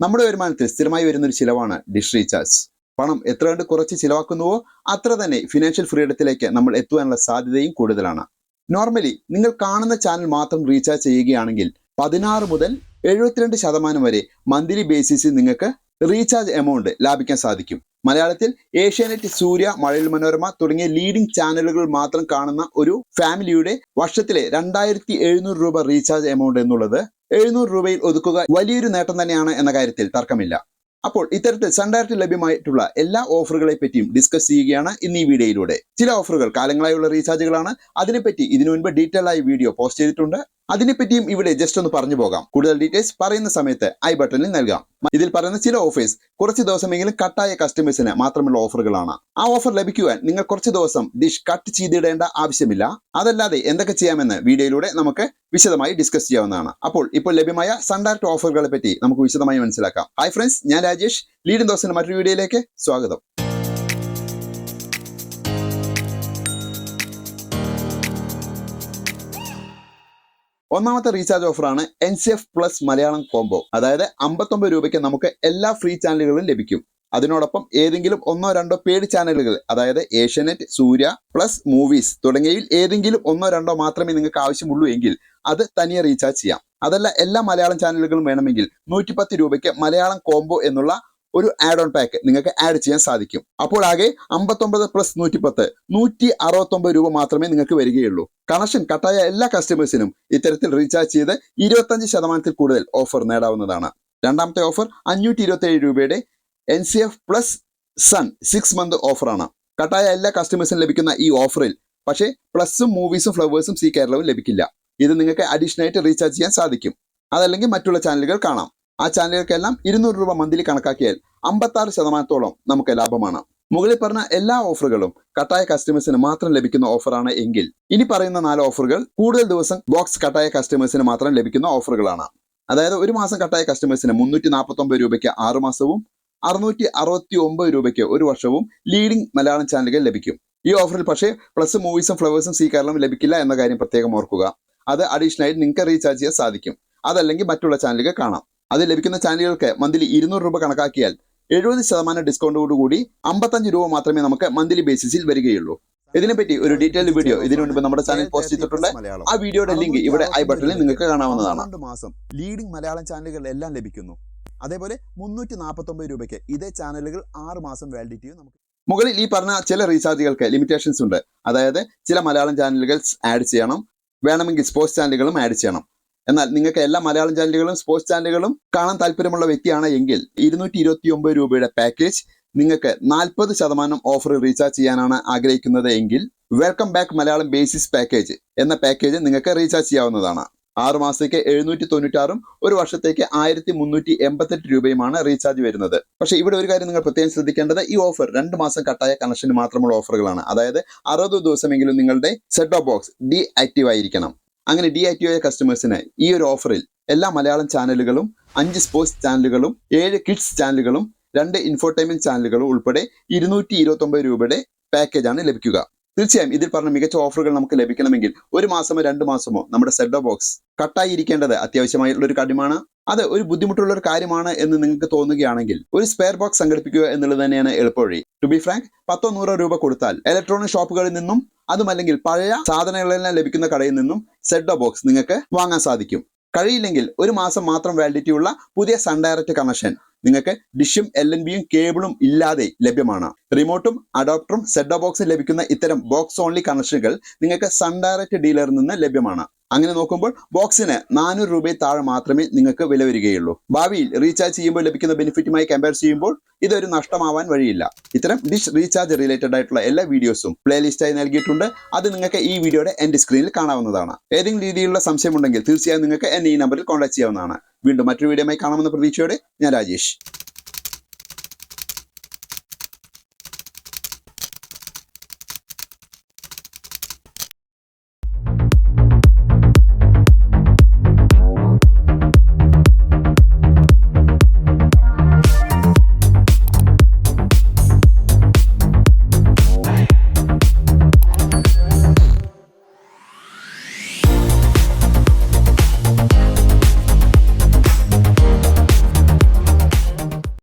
നമ്മുടെ വരുമാനത്തിൽ സ്ഥിരമായി വരുന്ന ഒരു ചിലവാണ് ഡിഷ് റീചാർജ് പണം എത്ര കണ്ട് കുറച്ച് ചിലവാക്കുന്നുവോ അത്ര തന്നെ ഫിനാൻഷ്യൽ ഫ്രീഡത്തിലേക്ക് നമ്മൾ എത്തുവാനുള്ള സാധ്യതയും കൂടുതലാണ്. നോർമലി നിങ്ങൾ കാണുന്ന ചാനൽ മാത്രം റീചാർജ് ചെയ്യുകയാണെങ്കിൽ പതിനാറ് മുതൽ എഴുപത്തിരണ്ട് ശതമാനം വരെ മന്ത്ലി ബേസിസിൽ നിങ്ങൾക്ക് റീചാർജ് എമൗണ്ട് ലാഭിക്കാൻ സാധിക്കും. മലയാളത്തിൽ ഏഷ്യാനെറ്റ് സൂര്യ മഴയിൽ മനോരമ തുടങ്ങിയ ലീഡിംഗ് ചാനലുകൾ മാത്രം കാണുന്ന ഒരു ഫാമിലിയുടെ വർഷത്തിലെ രണ്ടായിരത്തി എഴുന്നൂറ് രൂപ റീചാർജ് എമൗണ്ട് എന്നുള്ളത് എഴുന്നൂറ് രൂപയിൽ ഒതുക്കുക വലിയൊരു നേട്ടം തന്നെയാണ് എന്ന കാര്യത്തിൽ തർക്കമില്ല. അപ്പോൾ ഇത്തരത്തിൽ സൺ ഡയറക്റ്റ് ലഭ്യമായിട്ടുള്ള എല്ലാ ഓഫറുകളെ പറ്റിയും ഡിസ്കസ് ചെയ്യുകയാണ് ഇന്ന് ഈ വീഡിയോയിലൂടെ. ചില ഓഫറുകൾ കാലങ്ങളായുള്ള റീചാർജുകളാണ് അതിനെപ്പറ്റി ഇതിനു മുൻപ് ഡീറ്റെയിൽ ആയി വീഡിയോ പോസ്റ്റ് ചെയ്തിട്ടുണ്ട്. അതിനെപ്പറ്റിയും ഇവിടെ ജസ്റ്റ് ഒന്ന് പറഞ്ഞു പോകാം. കൂടുതൽ ഡീറ്റെയിൽസ് പറയുന്ന സമയത്ത് ഐ ബട്ടണിൽ നൽകാം. ഇതിൽ പറയുന്ന ചില ഓഫേഴ്സ് കുറച്ച് ദിവസമെങ്കിലും കട്ടായ കസ്റ്റമേഴ്സിന് മാത്രമുള്ള ഓഫറുകളാണ് ആ ഓഫർ ലഭിക്കുവാൻ നിങ്ങൾ കുറച്ച് ദിവസം ഡിഷ് കട്ട് ചെയ്തിടേണ്ട ആവശ്യമില്ല. അതല്ലാതെ എന്തൊക്കെ ചെയ്യാമെന്ന് വീഡിയോയിലൂടെ നമുക്ക് വിശദമായി ഡിസ്കസ് ചെയ്യാവുന്നതാണ്. അപ്പോൾ ഇപ്പോൾ ലഭ്യമായ സൺഡയറക്ട് ഓഫറുകളെ പറ്റി നമുക്ക് വിശദമായി മനസ്സിലാക്കാം. ഹായ് ഫ്രണ്ട്സ് ഞാൻ രാജേഷ്. ലീഡിംഗ് ദോസിന്റെ മറ്റൊരു വീഡിയോയിലേക്ക് സ്വാഗതം. ഒന്നാമത്തെ റീചാർജ് ഓഫറാണ് N C F plus Malayalam combo അതായത് അമ്പത്തൊമ്പത് രൂപയ്ക്ക് നമുക്ക് എല്ലാ ഫ്രീ ചാനലുകളും ലഭിക്കും. അതിനോടൊപ്പം ഏതെങ്കിലും ഒന്നോ രണ്ടോ പേഡ് ചാനലുകൾ അതായത് ഏഷ്യാനെറ്റ് സൂര്യ പ്ലസ് മൂവീസ് തുടങ്ങിയവയിൽ ഏതെങ്കിലും ഒന്നോ രണ്ടോ മാത്രമേ നിങ്ങൾക്ക് ആവശ്യമുള്ളൂ എങ്കിൽ അത് തനിയെ റീചാർജ് ചെയ്യാം. അതല്ല എല്ലാ മലയാളം ചാനലുകളും വേണമെങ്കിൽ നൂറ്റിപ്പത്ത് രൂപയ്ക്ക് മലയാളം കോംബോ എന്നുള്ള ഒരു ആഡ് ഓൺ പാക്ക് നിങ്ങൾക്ക് ആഡ് ചെയ്യാൻ സാധിക്കും. അപ്പോൾ ആകെ അമ്പത്തൊമ്പത് പ്ലസ് നൂറ്റി പത്ത് നൂറ്റി അറുപത്തൊമ്പത് രൂപ മാത്രമേ നിങ്ങൾക്ക് വരികയുള്ളൂ. കണക്ഷൻ കട്ടായ എല്ലാ കസ്റ്റമേഴ്സിനും ഇത്തരത്തിൽ റീചാർജ് ചെയ്ത് ഇരുപത്തഞ്ച് ശതമാനത്തിൽ കൂടുതൽ ഓഫർ നേടാവുന്നതാണ്. രണ്ടാമത്തെ ഓഫർ അഞ്ഞൂറ്റി ഇരുപത്തി ഏഴ് രൂപയുടെ N C F plus sun six month ഓഫറാണ് കട്ടായ എല്ലാ കസ്റ്റമേഴ്സിനും ലഭിക്കുന്ന ഈ ഓഫറിൽ പക്ഷേ പ്ലസും മൂവീസും ഫ്ലവേഴ്സും സി കേരളവും ലഭിക്കില്ല. ഇത് നിങ്ങൾക്ക് അഡീഷണൽ ആയിട്ട് റീചാർജ് ചെയ്യാൻ സാധിക്കും. അതല്ലെങ്കിൽ മറ്റുള്ള ചാനലുകൾ കാണാം. ആ ചാനലുകൾക്കെല്ലാം ഇരുന്നൂറ് രൂപ മന്ത്ലി കണക്കാക്കിയാൽ അമ്പത്താറ് ശതമാനത്തോളം നമുക്ക് ലാഭമാണ്. മുകളിൽ പറഞ്ഞ എല്ലാ ഓഫറുകളും കട്ടായ കസ്റ്റമേഴ്സിന് മാത്രം ലഭിക്കുന്ന ഓഫറാണ് എങ്കിൽ ഇനി പറയുന്ന നാല് ഓഫറുകൾ കൂടുതൽ ദിവസം ബോക്സ് കട്ടായ കസ്റ്റമേഴ്സിന് മാത്രം ലഭിക്കുന്ന ഓഫറുകളാണ്. അതായത് ഒരു മാസം കട്ടായ കസ്റ്റമേഴ്സിന് മുന്നൂറ്റി നാൽപ്പത്തൊമ്പത് രൂപയ്ക്ക് ആറ് മാസവും അറുന്നൂറ്റി അറുപത്തി ഒമ്പത് രൂപയ്ക്ക് ഒരു വർഷവും ലീഡിംഗ് മലയാളം ചാനലുകൾ ലഭിക്കും. ഈ ഓഫറിൽ പക്ഷേ പ്ലസ് മൂവീസും ഫ്ലവേഴ്സും സീ കേരളം ലഭിക്കില്ല എന്ന കാര്യം പ്രത്യേകം ഓർക്കുക. അത് അഡീഷണൽ ആയിട്ട് നിങ്ങൾക്ക് റീചാർജ് ചെയ്യാൻ സാധിക്കും. അതല്ലെങ്കിൽ മറ്റുള്ള ചാനലുകൾ കാണാം. അത് ലഭിക്കുന്ന ചാനലുകൾക്ക് മന്ത്ലി ഇരുന്നൂറ് രൂപ കണക്കാക്കിയാൽ എഴുപത് ശതമാനം ഡിസ്കൗണ്ടോടുകൂടി അമ്പത്തഞ്ച് രൂപ മാത്രമേ നമുക്ക് മന്ത്ലി ബേസിസിൽ വരികയുള്ളൂ. ഇതിനെപ്പറ്റി ഒരു ഡീറ്റെയിൽഡ് വീഡിയോ ഇതിനു മുൻപ് നമ്മുടെ ചാനൽ പോസ്റ്റ് ചെയ്തിട്ടുണ്ട്. ആ വീഡിയോയുടെ ലിങ്ക് ഇവിടെ ഐ ബട്ടണിൽ നിങ്ങൾക്ക് കാണാവുന്നതാണ്. രണ്ട് മാസം ലീഡിംഗ് മലയാളം ചാനലുകൾ എല്ലാം ലഭിക്കുന്നു. അതേപോലെ മുന്നൂറ്റി നാൽപ്പത്തൊമ്പത് രൂപയ്ക്ക് ഇതേ ചാനലുകൾ ആറ് മാസം വാലിഡിറ്റിയും നമുക്ക് മുകളിൽ ഈ പറഞ്ഞ ചില റീചാർജുകൾക്ക് ലിമിറ്റേഷൻസ് ഉണ്ട്. അതായത് ചില മലയാളം ചാനലുകൾ ആഡ് ചെയ്യണം. വേണമെങ്കിൽ സ്പോർട്സ് ചാനലുകളും ആഡ് ചെയ്യണം. എന്നാൽ നിങ്ങൾക്ക് എല്ലാ മലയാളം ചാനലുകളും സ്പോർട്സ് ചാനലുകളും കാണാൻ താല്പര്യമുള്ള വ്യക്തിയാണ് എങ്കിൽ ഇരുന്നൂറ്റി ഇരുപത്തി ഒമ്പത് രൂപയുടെ പാക്കേജ് നിങ്ങൾക്ക് നാൽപ്പത് ശതമാനം ഓഫർ റീചാർജ് ചെയ്യാനാണ് ആഗ്രഹിക്കുന്നത് എങ്കിൽ welcome back Malayalam basis package എന്ന പാക്കേജ് നിങ്ങൾക്ക് റീചാർജ് ചെയ്യാവുന്നതാണ്. ആറ് മാസത്തേക്ക് എഴുന്നൂറ്റി തൊണ്ണൂറ്റാറും ഒരു വർഷത്തേക്ക് ആയിരത്തി മുന്നൂറ്റി എൺപത്തെട്ട് രൂപയുമാണ് റീചാർജ് വരുന്നത്. പക്ഷെ ഇവിടെ ഒരു കാര്യം നിങ്ങൾ പ്രത്യേകം ശ്രദ്ധിക്കേണ്ടത് ഈ ഓഫർ രണ്ട് മാസം കട്ടായ കണക്ഷന് മാത്രമുള്ള ഓഫറുകളാണ് അതായത് അറുപത് ദിവസമെങ്കിലും നിങ്ങളുടെ set of box deactive ആയിരിക്കണം. അങ്ങനെ ഡി ആക്റ്റീവ് ആയ കസ്റ്റമേഴ്സിന് ഈ ഒരു ഓഫറിൽ എല്ലാ മലയാളം ചാനലുകളും അഞ്ച് സ്പോർട്സ് ചാനലുകളും ഏഴ് കിഡ്സ് ചാനലുകളും രണ്ട് ഇൻഫോർടൈൻമെന്റ് ചാനലുകളും ഉൾപ്പെടെ ഇരുന്നൂറ്റി ഇരുപത്തി രൂപയുടെ പാക്കേജാണ് ലഭിക്കുക. തീർച്ചയായും ഇതിൽ പറഞ്ഞ മികച്ച ഓഫറുകൾ നമുക്ക് ലഭിക്കണമെങ്കിൽ ഒരു മാസമോ രണ്ട് മാസമോ നമ്മുടെ സെഡോ ബോക്സ് കട്ടായിരിക്കേണ്ടത് അത്യാവശ്യമായിട്ടുള്ള ഒരു കാര്യമാണ് അത് ഒരു ബുദ്ധിമുട്ടുള്ള ഒരു കാര്യമാണ് എന്ന് നിങ്ങൾക്ക് തോന്നുകയാണെങ്കിൽ ഒരു സ്പെയർ ബോക്സ് സംഘടിപ്പിക്കുക എന്നുള്ളത് തന്നെയാണ് എളുപ്പവഴി. ടു ബി ഫ്രാങ്ക് പത്തോ നൂറോ രൂപ കൊടുത്താൽ ഇലക്ട്രോണിക് ഷോപ്പുകളിൽ നിന്നും അതുമല്ലെങ്കിൽ പഴയ സാധനങ്ങളെല്ലാം ലഭിക്കുന്ന കടയിൽ നിന്നും സെഡ് ബോക്സ് നിങ്ങൾക്ക് വാങ്ങാൻ സാധിക്കും. കഴിയില്ലെങ്കിൽ ഒരു മാസം മാത്രം വാലിഡിറ്റി ഉള്ള പുതിയ സൺ ഡയറക്റ്റ് കണക്ഷൻ നിങ്ങൾക്ക് ഡിഷും എൽ എൻ ബിയും കേബിളും ഇല്ലാതെ ലഭ്യമാണ്. റിമോട്ടും അഡോപ്റ്ററും സെഡ് ബോക്സും ലഭിക്കുന്ന ഇത്തരം ബോക്സ് ഓൺലി കണക്ഷനുകൾ നിങ്ങൾക്ക് സൺ ഡയറക്റ്റ് ഡീലറിൽ നിന്ന് ലഭ്യമാണ്. അങ്ങനെ നോക്കുമ്പോൾ ബോക്സിന് നാനൂറ് രൂപയിൽ താഴെ മാത്രമേ നിങ്ങൾക്ക് വില വരികയുള്ളൂ. ഭാവിയിൽ റീചാർജ് ചെയ്യുമ്പോൾ ലഭിക്കുന്ന ബെനിഫിറ്റുമായി കമ്പയർ ചെയ്യുമ്പോൾ ഇതൊരു നഷ്ടമാവാൻ വഴിയില്ല. ഇത്തരം ഡിഷ് റീചാർജ് റിലേറ്റഡ് ആയിട്ടുള്ള എല്ലാ വീഡിയോസും പ്ലേലിസ്റ്റായി നൽകിയിട്ടുണ്ട്. അത് നിങ്ങൾക്ക് ഈ വീഡിയോയുടെ എന്റെ സ്ക്രീനിൽ കാണാവുന്നതാണ്. ഏതെങ്കിലും രീതിയിലുള്ള സംശയമുണ്ടെങ്കിൽ തീർച്ചയായും നിങ്ങൾക്ക് എന്നെ ഈ നമ്പറിൽ കോൺടാക്ട് ചെയ്യാവുന്നതാണ്. വീണ്ടും മറ്റൊരു വീഡിയോയുമായി കാണാമെന്ന പ്രതീക്ഷയോടെ ഞാൻ രാജേഷ്.